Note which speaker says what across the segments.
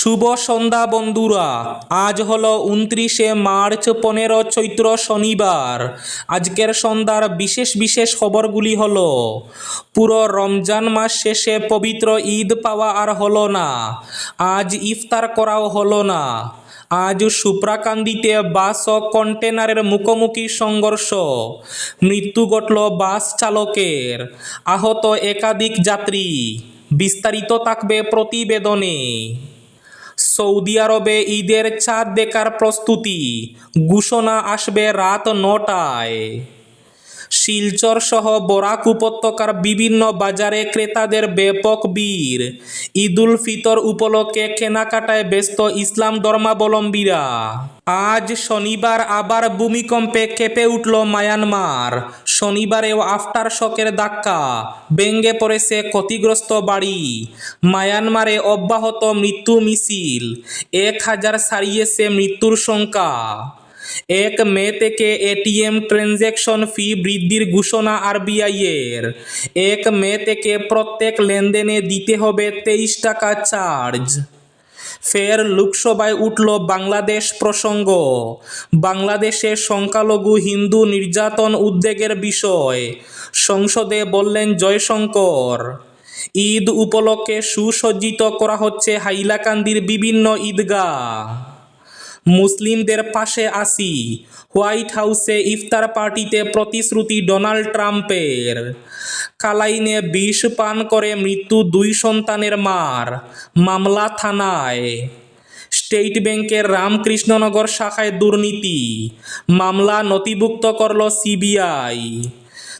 Speaker 1: শুভ সন্ধ্যা বন্ধুরা। আজ হলো উনত্রিশে মার্চ পনেরো চৈত্র শনিবার। আজকের সন্ধ্যার বিশেষ বিশেষ খবরগুলি হলো, পুরো রমজান মাস শেষে পবিত্র ঈদ পাওয়া আর হলো না। আজ ইফতার করাও হলো না। আজ সুপ্রাকান্দিতে বাস ও কন্টেনারের মুখোমুখি সংঘর্ষ। মৃত্যু ঘটল বাস চালকের। আহত একাধিক যাত্রী। বিস্তারিত থাকবে প্রতিবেদনে। সৌদি আরবে ঈদের চাঁদ দেখার প্রস্তুতি। ঘোষণা আসবে রাত নটায়। শিলচর সহ বরাক উপত্যকার বিভিন্ন বাজারে ক্রেতাদের ব্যাপক ভিড়। ঈদুল ফিতর উপলক্ষে কেনাকাটায় ব্যস্ত ইসলাম ধর্মাবলম্বীরা। আজ শনিবার আবার ভূমিকম্পে কেঁপে উঠল মায়ানমার। শনিবারেও আফটার শকের ধাক্কা ভেঙ্গে পড়েছে ক্ষতিগ্রস্ত বাড়ি। মায়ানমারে অব্যাহত মৃত্যু মিছিল, এক হাজার ছাড়িয়েছে মৃত্যুর সংখ্যা। এক মে থেকে এটিএম ট্রানজ্যাকশন ফি বৃদ্ধির ঘোষণা আরবিআইয়ের এক মে থেকে প্রত্যেক লেনদেনে দিতে হবে তেইশ টাকা চার্জ। ফের লোকসভায় উঠল বাংলাদেশ প্রসঙ্গ। বাংলাদেশে সংখ্যালঘু হিন্দু নির্যাতন উদ্বেগের বিষয়। সংসদে বললেন, জয়শঙ্কর, ঈদ উপলক্ষে সুসজ্জিত করা হচ্ছে হাইলাকান্দির বিভিন্ন ঈদগাহ। মুসলিমদের পাশে আসি হোয়াইট হাউসে ইফতার পার্টিতে প্রতিশ্রুতি ডোনাল্ড ট্রাম্পের। কালাইনে বিষ পান করে মৃত্যু দুই সন্তানের মার। মামলা থানায়। স্টেট ব্যাংকের রামকৃষ্ণনগর শাখায় দুর্নীতি। মামলা নথিভুক্ত করল সিবিআই।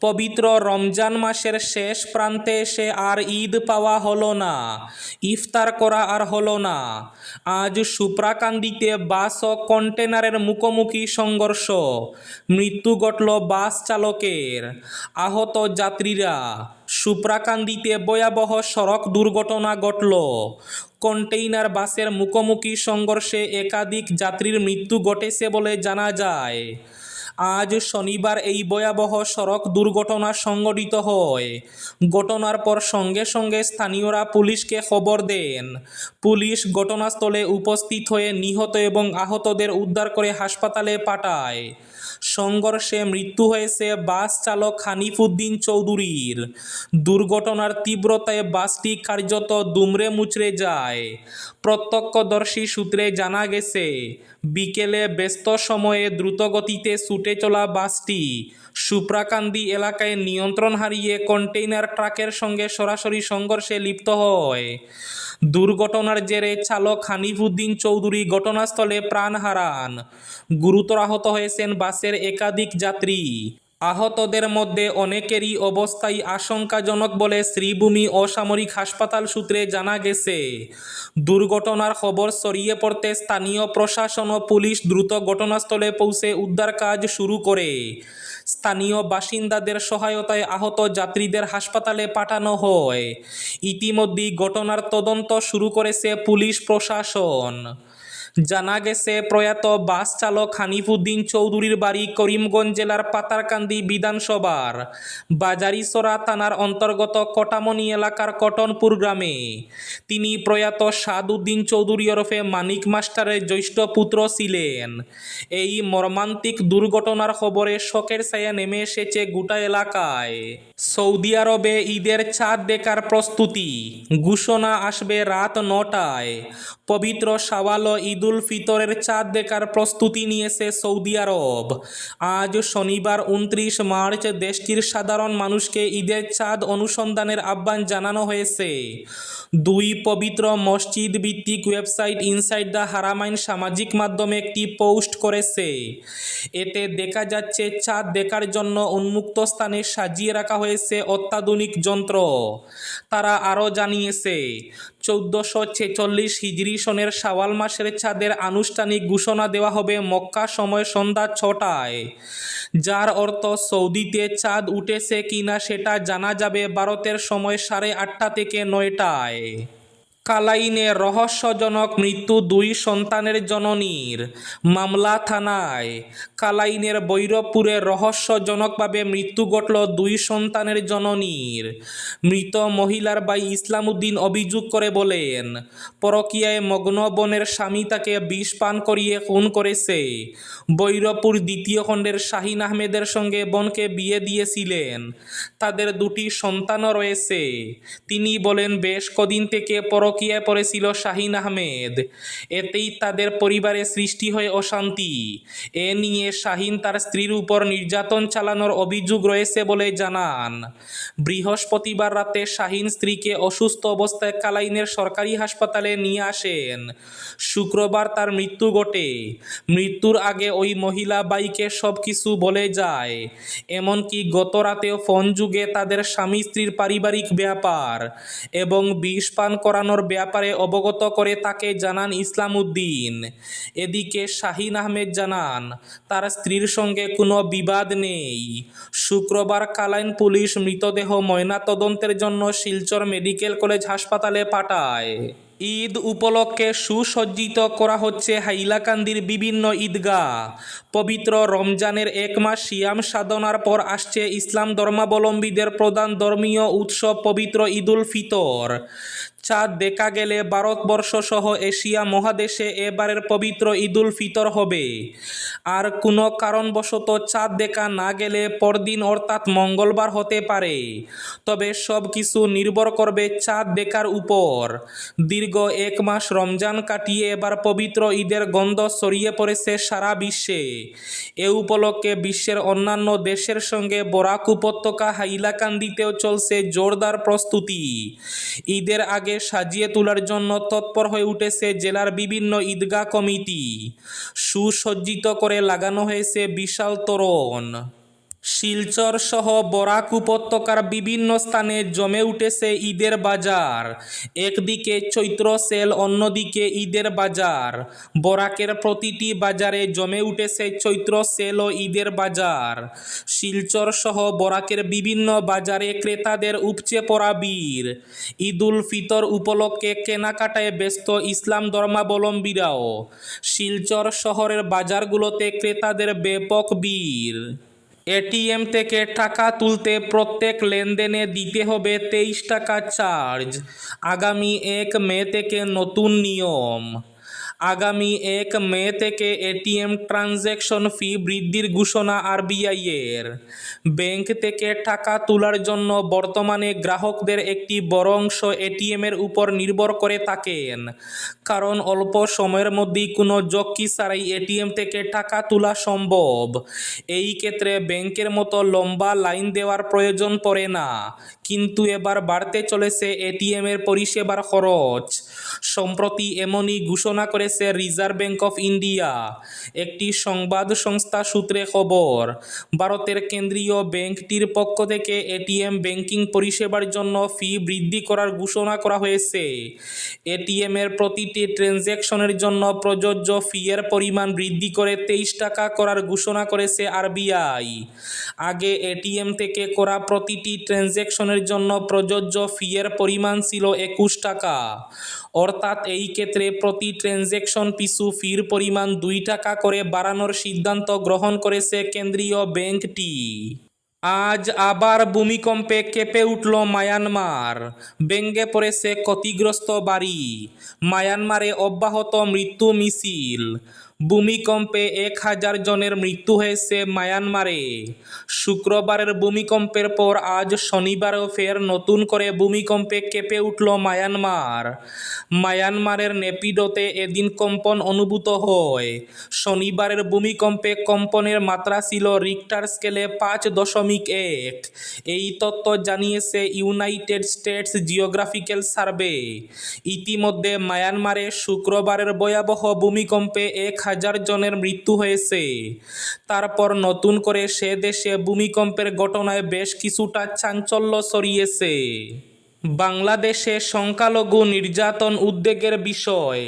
Speaker 1: পবিত্র রমজান মাসের শেষ প্রান্তে এসে আর ঈদ পাওয়া হলো না, ইফতার করা আর হলো না। আজ সুপ্রাকান্দিতে বাস ও কন্টেনারের মুখোমুখি সংঘর্ষ, মৃত্যু ঘটল বাস চালকের। আহত যাত্রীরা, সুপ্রাকান্দিতে ভয়াবহ সড়ক দুর্ঘটনা ঘটল। কন্টেইনার বাসের মুখোমুখি সংঘর্ষে একাধিক যাত্রীর মৃত্যু ঘটেছে বলে জানা যায়। আজ শনিবার এই ভয়াবহ সড়ক দুর্ঘটনা সংঘটিত হয়। ঘটনার পর সঙ্গে সঙ্গে স্থানীয়রা পুলিশকে খবর দেন। পুলিশ ঘটনাস্থলে উপস্থিত হয়ে নিহত এবং আহতদের উদ্ধার করে হাসপাতালে পাঠায়। সংঘর্ষে মৃত্যু হয়েছে বাস চালক হানিফুদ্দিন চৌধুরীর। দুর্ঘটনার তীব্রতায় বাসটি কার্যত দুমড়ে মুচড়ে যায়। প্রত্যক্ষদর্শী সূত্রে জানা গেছে, বিকেলে ব্যস্ত সময়ে দ্রুতগতিতে ছুটে চলা বাসটি সুপ্রাকান্দি এলাকায় নিয়ন্ত্রণ হারিয়ে কন্টেইনার ট্রাকের সঙ্গে সরাসরি সংঘর্ষে লিপ্ত হয়। দুর্ঘটনার জেরে চালক হানিফুদ্দিন চৌধুরী ঘটনাস্থলে প্রাণ হারান। গুরুতর আহত হয়েছেন বাসের একাধিক যাত্রী। আহতদের মধ্যে অনেকেরই অবস্থাই আশঙ্কাজনক বলে শ্রীভূমি অসামরিক হাসপাতাল সূত্রে জানা গেছে। দুর্ঘটনার খবর ছড়িয়ে পড়তে স্থানীয় প্রশাসন ও পুলিশ দ্রুত ঘটনাস্থলে পৌঁছে উদ্ধার কাজ শুরু করে। স্থানীয় বাসিন্দাদের সহায়তায় আহত যাত্রীদের হাসপাতালে পাঠানো হয়। ইতিমধ্যেই ঘটনার তদন্ত শুরু করেছে পুলিশ প্রশাসন। জানা গেছে, প্রয়াত বাস চালক হানিফুদ্দিন চৌধুরীর বাড়ি করিমগঞ্জ জেলার পাতারকান্দি বিধানসভার বাজারিসরা থানার অন্তর্গত কটামনি এলাকার কটনপুর গ্রামে। তিনি প্রয়াত সাদউদ্দিন চৌধুরী ওরফে মানিক মাস্টারের জ্যৈষ্ঠ পুত্র ছিলেন। এই মর্মান্তিক দুর্ঘটনার খবরে শোকের ছায়া নেমে এসেছে গোটা এলাকায়। সৌদি আরবে ঈদের চাঁদ দেখার প্রস্তুতি। ঘোষণা আসবে রাত নটায়। পবিত্র শাওয়াল ও ঈদুল ফিতরের চাঁদ দেখার প্রস্তুতি নিয়েছে সৌদি আরব। আজ শনিবার উনত্রিশ মার্চ দেশটির সাধারণ মানুষকে ঈদের চাঁদ অনুসন্ধানের আহ্বান জানানো হয়েছে। দুই পবিত্র মসজিদ ভিত্তিক ওয়েবসাইট ইনসাইড দ্য হারামাইন সামাজিক মাধ্যমে একটি পোস্ট করেছে। এতে দেখা যাচ্ছে, চাঁদ দেখার জন্য উন্মুক্ত স্থানে সাজিয়ে রাখা হয়েছে অত্যাধুনিক যন্ত্র। তারা আরও জানিয়েছে চৌদ্দশো ছেচল্লিশ হিজরি সনের সাওয়াল মাসের চাঁদের আনুষ্ঠানিক ঘোষণা দেওয়া হবে মক্কা সময় সন্ধ্যা ছটায়। যার অর্থ সৌদিতে চাঁদ উঠেছে কিনা সেটা জানা যাবে ভারতের সময় সাড়ে আটটা থেকে নয়টায়। কালাইনে রহস্যজনক মৃত্যু দুই সন্তানের জননীর। মামলা থানায়। কালাইনের বৈরবপুরে রহস্যজনকভাবে মৃত্যু ঘটল দুই সন্তানের জননীর। মৃত মহিলার বাই ইসলাম উদ্দিন অভিযোগ করে বলেন, পরকীয়ায় মগ্ন বনের স্বামী তাকে বিষ পান করিয়ে খুন করেছে। বৈরবপুর দ্বিতীয় খণ্ডের শাহিন আহমেদের সঙ্গে বোনকে বিয়ে দিয়েছিলেন। তাদের দুটি সন্তানও রয়েছে। তিনি বলেন, বেশ কদিন থেকে পরকীয়ায় পড়েছিল শাহিন আহমেদ। এতেই তাদের পরিবারে সৃষ্টি হয় অশান্তি। এ নিয়ে শাহিন তার স্ত্রীর উপর নির্যাতন চালানোর অভিযোগ রয়েছে বলে জানান। বৃহস্পতিবার রাতে শাহিন স্ত্রীকে অসুস্থ অবস্থায় কালাইনের সরকারি হাসপাতালে নিয়ে আসেন। শুক্রবার তার মৃত্যু ঘটে। মৃত্যুর আগে ওই মহিলা বাইকে সব কিছু বলে যায়। এমনকি গত রাতেও ফোন যুগে তাদের স্বামী স্ত্রীর পারিবারিক ব্যাপার এবং বিষ পান করানোর ব্যাপারে অবগত করে তাকে জানান ইসলাম উদ্দিন এদিকে শাহিন আহমেদ জানান, তার স্ত্রীর সঙ্গে কোনো বিবাদ নেই। শুক্রবার কালাইন পুলিশ মৃতদেহ ময়নাতদন্তের জন্য শিলচর মেডিকেল কলেজ হাসপাতালে পাঠায়। ঈদ উপলক্ষে সুসজ্জিত করা হচ্ছে হাইলাকান্দির বিভিন্ন ঈদগাহ। পবিত্র রমজানের এক মাস শিয়াম সাধনার পর আসছে ইসলাম ধর্মাবলম্বীদের প্রধান ধর্মীয় উৎসব পবিত্র ঈদুল ফিতর। চাঁদ দেখা গেলে ভারতবর্ষ সহ এশিয়া মহাদেশে এবারের পবিত্র ঈদুল ফিতর হবে। আর কোনো কারণবশত চাঁদ দেখা না গেলে পরদিন অর্থাৎ মঙ্গলবার হতে পারে। তবে সব কিছু নির্ভর করবে চাঁদ দেখার উপর। দীর্ঘ এক মাস রমজান কাটিয়ে এবার পবিত্র ঈদের গন্ধ ছড়িয়ে পড়েছে সারা বিশ্বে। এ উপলক্ষে বিশ্বের অন্যান্য দেশের সঙ্গে বরাক উপত্যকা হাইলাকান্দিতেও চলছে জোরদার প্রস্তুতি। ঈদের আগে সাজিয়ে তোলার জন্য তৎপর হয়ে উঠেছে জেলার বিভিন্ন ঈদগাহ কমিটি। সুসজ্জিত করে লাগানো হয়েছে বিশাল তোরণ। শিলচর সহ বরাক উপত্যকার বিভিন্ন স্থানে জমে উঠেছে ঈদের বাজার। একদিকে চৈত্র সেল, অন্যদিকে ঈদের বাজার। বরাকের প্রতিটি বাজারে জমে উঠেছে চৈত্র সেল ও ঈদের বাজার। শিলচর সহ বরাকের বিভিন্ন বাজারে ক্রেতাদের উপচে পড়া বীর ঈদুল ফিতর উপলক্ষে কেনাকাটায় ব্যস্ত ইসলাম ধর্মাবলম্বীরাও। শিলচর শহরের বাজারগুলোতে ক্রেতাদের ব্যাপক বীর এটিএম থেকে টাকা তুলতে প্রত্যেক লেনদেনে দিতে হবে তেইশ টাকা চার্জ। আগামী এক মে থেকে নতুন নিয়ম। আগামী এক মে থেকে এটিএম ট্রানজ্যাকশন ফি বৃদ্ধির ঘোষণা আরবিআইয়ের। ব্যাংক থেকে টাকা তোলার জন্য বর্তমানে গ্রাহকদের একটি বড় অংশ এটিএমের উপর নির্ভর করে থাকেন। কারণ অল্প সময়ের মধ্যেই কোনো জক্কি ছাড়াই এটিএম থেকে টাকা তোলা সম্ভব। এই ক্ষেত্রে ব্যাংকের মতো লম্বা লাইন দেওয়ার প্রয়োজন পড়ে না। কিন্তু এবার বাড়তে চলেছে এটিএমের পরিষেবার খরচ। সম্প্রতি এমনই ঘোষণা করেছে রিজার্ভ ব্যাংক অফ ইন্ডিয়া, একটি সংবাদ সংস্থা সূত্রে খবর, ভারতের কেন্দ্রীয় ব্যাংকটির পক্ষ থেকে এটিএম ব্যাংকিং পরিষেবার জন্য ফি বৃদ্ধি করার ঘোষণা করা হয়েছে। এটিএমের প্রতিটি ট্রানজ্যাকশনের জন্য প্রযোজ্য ফি এর পরিমাণ বৃদ্ধি করে তেইশ টাকা করার ঘোষণা করেছে আরবিআই। আগে এটিএম থেকে করা প্রতিটি ট্রানজ্যাকশনের জন্য প্রযোজ্য ফি এর পরিমাণ ছিল একুশ টাকা। অর্থাৎ এই ক্ষেত্রে প্রতি ট্রানজ্যাকশন পিছু ফির পরিমাণ দুই টাকা করে বাড়ানোর সিদ্ধান্ত গ্রহণ করেছে কেন্দ্রীয় ব্যাংকটি। আজ আবার ভূমিকম্পে কেঁপে উঠল মায়ানমার। ব্যঙ্গে পড়েছে ক্ষতিগ্রস্ত বাড়ি। মায়ানমারে অব্যাহত মৃত্যু মিছিল। ভূমিকম্পে এক হাজার জনের মৃত্যু হয়েছে মায়ানমারে। শুক্রবারের ভূমিকম্পের পর আজ শনিবারও ফের নতুন করে ভূমিকম্পে কেঁপে উঠল মায়ানমার। মায়ানমারের নেপিডোতে এদিন কম্পন অনুভূত হয়। শনিবারের ভূমিকম্পে কম্পনের মাত্রা ছিল রিক্টার স্কেলে পাঁচ দশমিক এক। এই তথ্য জানিয়েছে ইউনাইটেড স্টেটস জিওগ্রাফিক্যাল সার্ভে ইতিমধ্যে মায়ানমারে শুক্রবারের ভয়াবহ ভূমিকম্পে এক হাজার জনের মৃত্যু হয়েছে। তারপর নতুন করে সে দেশে ভূমিকম্পের ঘটনায় বেশ কিছুটা চাঞ্চল্য ছড়িয়েছে। বাংলাদেশে সংখ্যালঘু নির্যাতন উদ্বেগের বিষয়।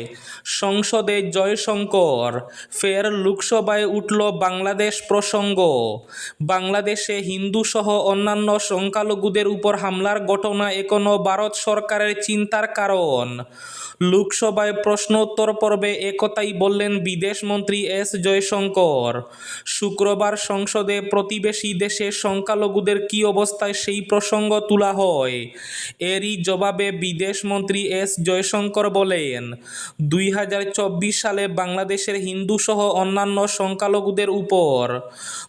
Speaker 1: সংসদে জয়শঙ্কর, ফের লোকসভায় উঠল বাংলাদেশ প্রসঙ্গ। বাংলাদেশে হিন্দুসহ অন্যান্য সংখ্যালঘুদের উপর হামলার ঘটনা এখনও ভারত সরকারের চিন্তার কারণ। লোকসভায় প্রশ্নোত্তর পর্বে একথাই বললেন বিদেশমন্ত্রী এস জয়শঙ্কর, শুক্রবার সংসদে প্রতিবেশী দেশে সংখ্যালঘুদের কী অবস্থায় সেই প্রসঙ্গ তোলা হয়? এরই জবাবে বিদেশমন্ত্রী এস জয়শঙ্কর বলেন, দুই হাজার চব্বিশ সালে বাংলাদেশের হিন্দুসহ অন্যান্য সংখ্যালঘুদের উপর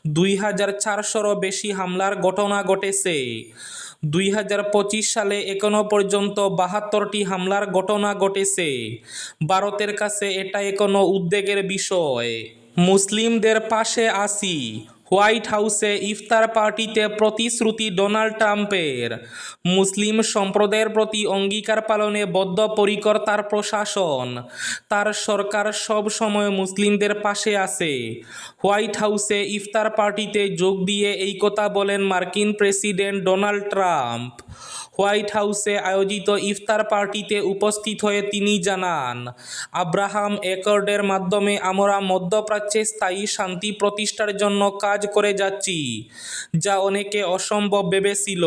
Speaker 1: দুই হাজার চারশোরও বেশি হামলার ঘটনা ঘটেছে। দুই হাজার পঁচিশ সালে এখনও পর্যন্ত বাহাত্তরটি হামলার ঘটনা ঘটেছে। ভারতের কাছে এটা এখনও উদ্বেগের বিষয়। মুসলিমদের পাশে আসি হোয়াইট হাউসে ইফতার পার্টিতে প্রতিশ্রুতি ডোনাল্ড ট্রাম্পের। মুসলিম সম্প্রদায়ের প্রতি অঙ্গীকার পালনে বদ্ধপরিকর তার প্রশাসন। তার সরকার সব সময় মুসলিমদের পাশে আছে। হোয়াইট হাউসে ইফতার পার্টিতে যোগ দিয়ে এই কথা বলেন মার্কিন প্রেসিডেন্ট ডোনাল্ড ট্রাম্প। হোয়াইট হাউসে আয়োজিত ইফতার পার্টিতে উপস্থিত হয়ে তিনি জানান, আব্রাহাম অ্যাকর্ডের মাধ্যমে আমরা মধ্যপ্রাচ্যে স্থায়ী শান্তি প্রতিষ্ঠার জন্য কাজ করে যাচ্ছি, যা অনেকে অসম্ভব ভেবেছিল।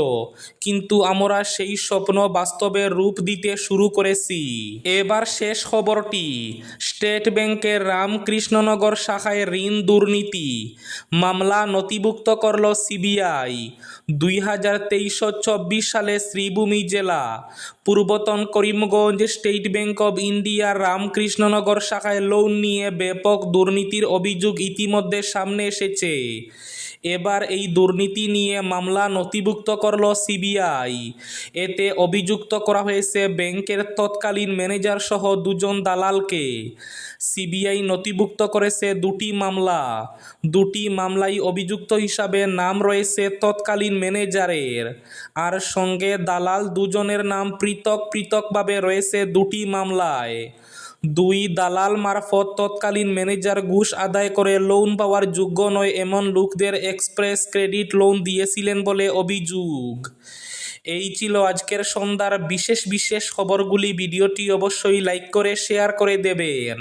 Speaker 1: কিন্তু আমরা সেই স্বপ্ন বাস্তবে রূপ দিতে শুরু করেছি। এবার শেষ খবরটি, স্টেট ব্যাংকের রামকৃষ্ণনগর শাখায় ঋণ দুর্নীতি, মামলা নথিভুক্ত করল সিবিআই। দুই হাজার তেইশশো চব্বিশ সালে শ্রীভূমি জেলা। পূর্বতন করিমগঞ্জ স্টেট ব্যাংক অব ইন্ডিয়ার রামকৃষ্ণনগর শাখায় লোন নিয়ে ব্যাপক দুর্নীতির অভিযোগ ইতিমধ্যে সামনে এসেছে। এবার এই দুর্নীতি নিয়ে মামলা নথিভুক্ত করল সিবিআই। এতে অভিযুক্ত করা হয়েছে ব্যাংকের তৎকালীন ম্যানেজার সহ দুজন দালালকে। সিবিআই নথিভুক্ত করেছে দুটি মামলা। দুটি মামলায় অভিযুক্ত হিসাবে নাম রয়েছে তৎকালীন ম্যানেজারের। আর সঙ্গে দালাল দুজনের নাম পৃথক পৃথকভাবে রয়েছে দুটি মামলায়। দুই দালাল মারফত তৎকালীন ম্যানেজার ঘুষ আদায় করে লোন পাওয়ার যোগ্য নয় এমন লোকদের এক্সপ্রেস ক্রেডিট লোন দিয়েছিলেন বলে অভিযোগ। এই ছিল আজকের সন্ধ্যার বিশেষ বিশেষ খবরগুলি। ভিডিওটি অবশ্যই লাইক করে, শেয়ার করে দেবেন।